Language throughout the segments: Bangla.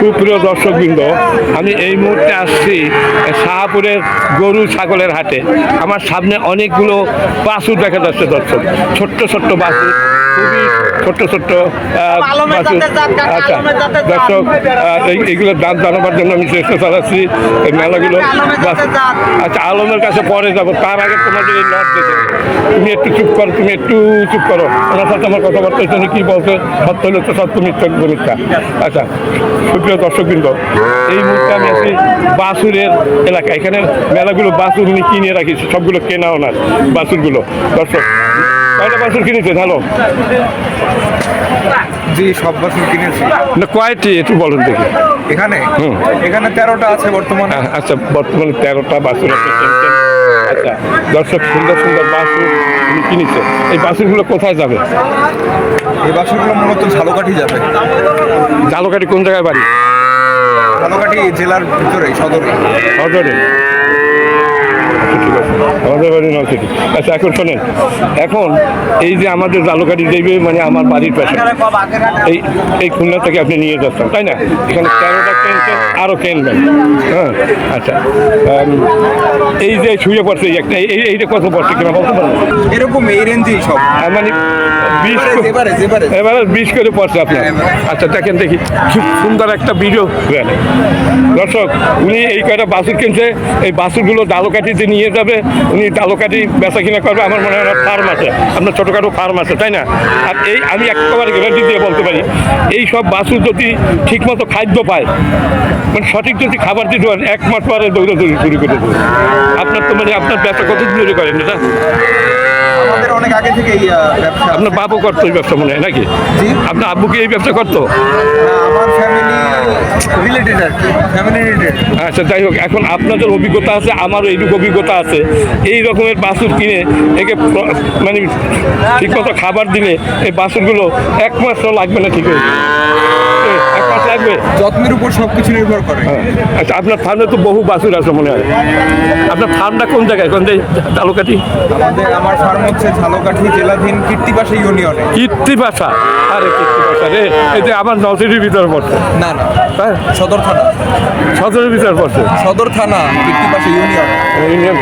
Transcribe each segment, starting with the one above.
সুপ্রিয় দর্শকবৃন্দ, আমি এই মুহূর্তে আসছি শাহপুরের গরু ছাগলের হাটে। আমার সামনে অনেকগুলো বাছুর দেখা যাচ্ছে দর্শক, ছোট্ট ছোট্ট বাছুর, খুবই ছোট্ট ছোট্ট আচ্ছা জাত। দর্শক আহ, এই- এইগুলোর দাম জানাবার জন্য আমি চেষ্টা চালাচ্ছি এই মেলাগুলো। জাতের বাছুর- জাত। আচ্ছা আলমের কাছে পরে যাব। তার আগে তোমাদের এই নট দেখে তুমি একটু চুপ করো তুমি একটু চুপ করো। ওনার সাথে আমার কথাবার্তা উনি কি বলছে? সত্য হলে তো সত্য মিথ্যা মিথ্যা। আচ্ছা সুপ্রিয় দর্শকবৃন্দ এই মুহূর্তে আমি আছি বাসুরের এলাকা এখানে মেলাগুলো বাসুর উনি কিনে রাখিস সবগুলো কেনা ওনার বাসুরগুলো। দর্শক কয়টা বাসুর কিনেছেন? হ্যালো জি সব বাছুর কিনেছি। না কয়টি একটু বলুন দেখি। এখানে। এখানে তেরোটা আছে বর্তমানে। হ্যাঁ, আচ্ছা বর্তমানে তেরোটা বাসুর আছে আচ্ছা দর্শক সুন্দর সুন্দর উনি কিনেছে এই বাসুরগুলো কোথায় যাবে? এই বাছুরগুলো মূলত ঝালকাঠি যাবে। জালকাটি কোন জায়গায় বাড়ি? ঝালকাঠি জেলার ভিতরে সদরে। সদরে। আচ্ছা, ঠিক আছে। আমাদের বাড়ি আচ্ছা এখন শোনেন এখন এই যে আমাদের জালকাটি যাইবে মানে আমার বাড়ির পাশে এই এই খুলনা থেকে আপনি নিয়ে যাচ্ছেন তাই না? এখানে তেরোটা কিনছেন আরও কিনবেন হ্যাঁ আচ্ছা এই যে শুয়ে পড়ছে একটা এই এইটা কত পড়ছে কিনা বলতে পারবেন এরকম এই রেঞ্জেই সব। মানে বিশ এবারে বিশ করে পড়ছে আপনার। আচ্ছা দেখেন দেখি খুব সুন্দর একটা ভিডিও দর্শক উনি এই কয়টা বাসুর কিনছে এই বাসুরগুলো ডালোকাঠিতে নিয়ে যাবে উনি ডালোকাঠি বেচা কিনা করবে, আমার মনে হয় ফার্ম আছে। আপনার ছোটোখাটো ফার্ম আছে, তাই না? আর এই আমি একেবারে গ্যারান্টি দিয়ে বলতে পারি। এই সব বাসু যদি ঠিকমতো খাদ্য পায় মানে সঠিক যদি খাবার দিতে পারেন, এক মাস পরে দৌড়াদৌড়ি শুরু করে দেবে। আপনার তো মানে আপনার ব্যবসা কত দূরে করেন এটা? থেকে এই ব্যবসা আপনার বাবু করতো এই ব্যবসা মনে হয় নাকি। আপনার আব্বু কি এই ব্যবসা করতো? আমার ফ্যামিলি রিলেটেড আর কি ফ্যামিলি রিলেটেড আচ্ছা যাই হোক এখন আপনাদের অভিজ্ঞতা আছে আমারও এইটুকু অভিজ্ঞতা আছে। এই রকমের বাসুর কিনে একে মানে ঠিকমতো খাবার দিলে এই বাসুরগুলো এক মাসও লাগবে না ঠিক হয়ে এক মাস লাগবে? যত্নের উপর সব কিছু নির্ভর করে। আচ্ছা আপনার ফার্মে তো বহু বাছুর আছে মনে হয়। আপনার ফার্মটা কোন জায়গায়? কোন জায়গায়? তালুকাটি? আমাদের আমার ফার্ম হচ্ছে ঝালকাঠি জেলাধীন কীর্তিপাশা ইউনিয়নে কীর্তি ভাষা আরে কীর্তিপাশা রে এই যে আমার নলসিটির ভিতরে পড়ছে। না না। হ্যাঁ? সদর থানা। সদরের ভিতরে পড়ছে? সদর থানা কীর্তিপাশা ইউনিয়ন ইউনিয়ন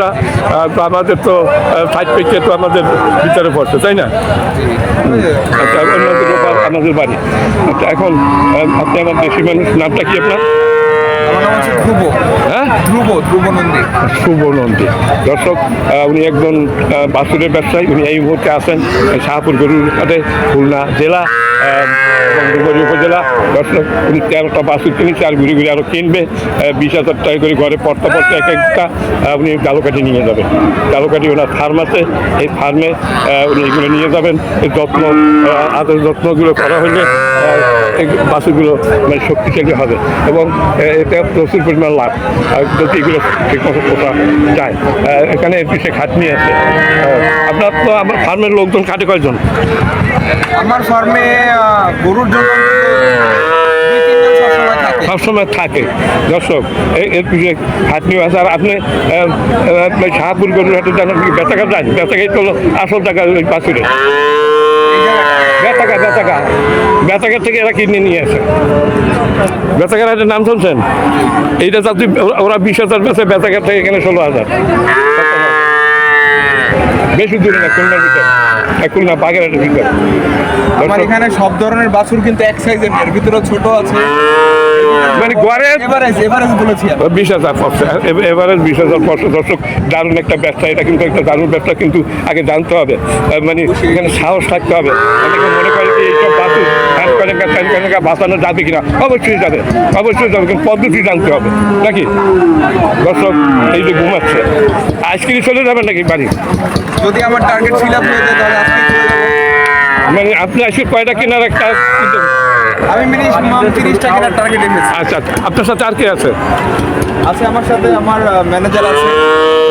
আহ, তো আমাদের তো সাইড পেকে তো আমাদের ভিতরে পড়ছে তাই না? আচ্ছা আমাদের বাড়ি। আচ্ছা এখন আপনি আমার দেশি মানুষ নামটা কি আপনার? ধ্রুব। হ্যাঁ? ধ্রুব ধ্রুব নন্দী শুভ নন্দী দর্শক উনি একজন আহ, বাছুরের ব্যবসায়ী। উনি এই মুহূর্তে আছেন এই শাহপুর গরুর হাটে খুলনা জেলা দুর্গাপুর উপজেলা। দর্শক উনি তেরোটা বাছুর কিনেছে আর ঘুরে ঘুরে আরও কিনবে। বিশ হাজার টাকা করে ঘরে পড়তে পড়তে এক একটা উনি ডালোকাঠি নিয়ে যাবেন। ডালোকাঠি ওনার ফার্ম আছে। এই ফার্মে উনি এগুলো নিয়ে যাবেন। এই যত্ন আদর যত্নগুলো করা হলে এই বাছুরগুলো মানে শক্তিশালী হবে। এবং এতে প্রচুর পরিমাণ লাভ। যদি এগুলো কথা যায় এখানে পিছিয়ে খাটনি আছে। আপনার তো আমার ফার্মের লোকজন কাটে কয়জন? আমার ফার্মে গরুর জন্য সবসময় থাকে। দর্শক এর পিছিয়ে খাটনি আছে, আর আপনি শাহপুর গরুর হাটে জানেন কি বেচাকা যান বেচাকাই তো আসল টাকা ওই জায়গাটায় বেচাকা বেচাকা বেচাকা থেকে এরা কিনে নিয়ে আসে। বেচাকার হাটের নাম শুনছেন? এইটা যদি ওরা- বিশ হাজার বেচে বেচাকার থেকে এখানে ষোলো হাজার। বেশি দূরে না, খুলনার ভিতর। খুলনা বাগেরহাটের ভিতর। আমার এখানে সব ধরনের বাছুর কিন্তু এক সাইজের এর ভিতরে ছোট আছে। মানে গড়ে এভারেজ এভারেজ বলেছি। বিশ হাজার পড়ছে এ- এবারে বিশ হাজার পড়ছে দর্শক দারুণ একটা ব্যবসা। এটা কিন্তু একটা দারুণ ব্যবসা কিন্তু আগে জানতে হবে। মানে এখানে সাহস থাকতে হবে। অনেকে মনে করে যে এইসব হ্যান কয়েকা বাঁচানো যাবে কিনা? অবশ্যই যাবে। অবশ্যই যাবে কিন্তু পদ্ধতি জানতে হবে। নাকি? দর্শক এই যে ঘুমাচ্ছে আইসক্রিম চলে যাবেন নাকি বাড়ি? যদি আমার টার্গেট যায় তাহলে যাব। মানে আপনি আজকে কয়টা কেনার একটা আমি মিনিমাম তিরিশটা কেনার টার্গেট রেখেছি আচ্ছা আপনার সাথে আর কে আছে? আছে আমার সাথে আমার ম্যানেজার আছে।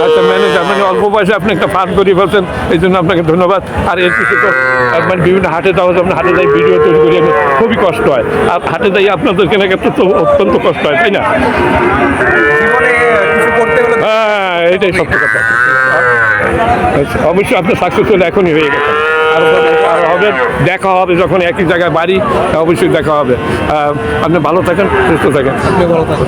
আচ্ছা ম্যানেজার মানে অল্প বয়সে আপনি একটা ফার্ম করে ফেলছেন এই জন্য আপনাকে ধন্যবাদ। আর এর কিছু তো মানে বিভিন্ন হাটে যাওয়া যাবে হাটে যাই ভিডিও তৈরি করি খুবই কষ্ট হয়। আর হাটে যাই আপনাদের কেনাকাটা তো অত্যন্ত কষ্ট হয় তাই না? হ্যাঁ এটাই সত্য কথা। আচ্ছা, অবশ্যই আপনার সাকসেসফুল এখনই হয়ে গেছে। হবে দেখা হবে যখন একই জায়গায় বাড়ি, অবশ্যই দেখা হবে। আপনি ভালো থাকেন, সুস্থ থাকেন। আপনি ভালো থাকুন